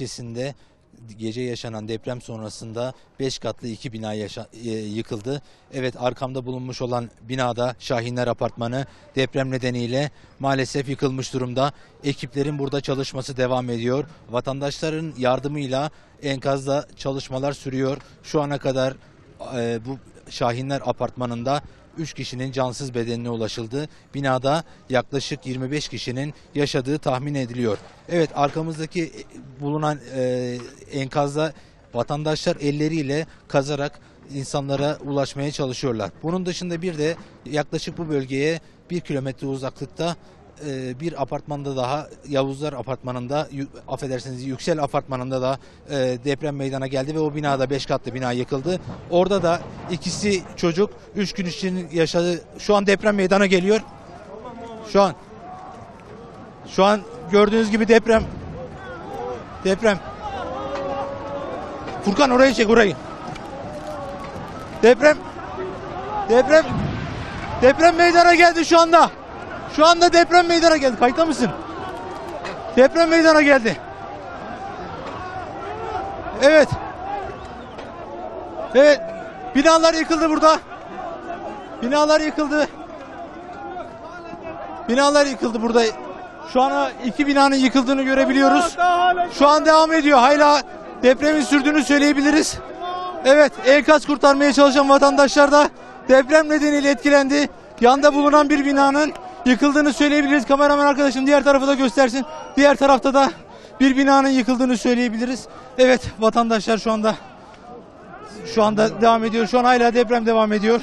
ilçesinde gece yaşanan deprem sonrasında 5 katlı iki bina yaşa- e, yıkıldı. Evet arkamda bulunmuş olan binada Şahinler Apartmanı deprem nedeniyle maalesef yıkılmış durumda. Ekiplerin burada çalışması devam ediyor. Vatandaşların yardımıyla enkazda çalışmalar sürüyor. Şu ana kadar e, bu Şahinler Apartmanı'nda 3 kişinin cansız bedenine ulaşıldı. Binada yaklaşık 25 kişinin yaşadığı tahmin ediliyor. Evet arkamızdaki e, bulunan e, enkazda vatandaşlar elleriyle kazarak insanlara ulaşmaya çalışıyorlar. Bunun dışında bir de yaklaşık bu bölgeye bir kilometre uzaklıkta e, bir apartmanda daha Yavuzlar Apartmanı'nda affedersiniz Yüksel Apartmanı'nda da e, deprem meydana geldi ve o binada 5 katlı bina yıkıldı. Orada da ikisi çocuk 3 gün için yaşadı. Şu an deprem meydana geliyor. Şu an şu an gördüğünüz gibi deprem deprem Furkan orayı çek orayı. Deprem deprem deprem meydana geldi şu anda. Şu anda deprem meydana geldi. Kayıtta mısın? Deprem meydana geldi. Evet. Evet. Binalar yıkıldı burada. Binalar yıkıldı. Binalar yıkıldı burada. Şu an iki binanın yıkıldığını görebiliyoruz. Şu an devam ediyor. Hala depremin sürdüğünü söyleyebiliriz. Evet, enkaz kurtarmaya çalışan vatandaşlar da deprem nedeniyle etkilendi. Yanda bulunan bir binanın yıkıldığını söyleyebiliriz. Kameraman arkadaşım diğer tarafı da göstersin. Diğer tarafta da bir binanın yıkıldığını söyleyebiliriz. Evet, vatandaşlar şu anda şu anda devam ediyor. Şu an hala deprem devam ediyor.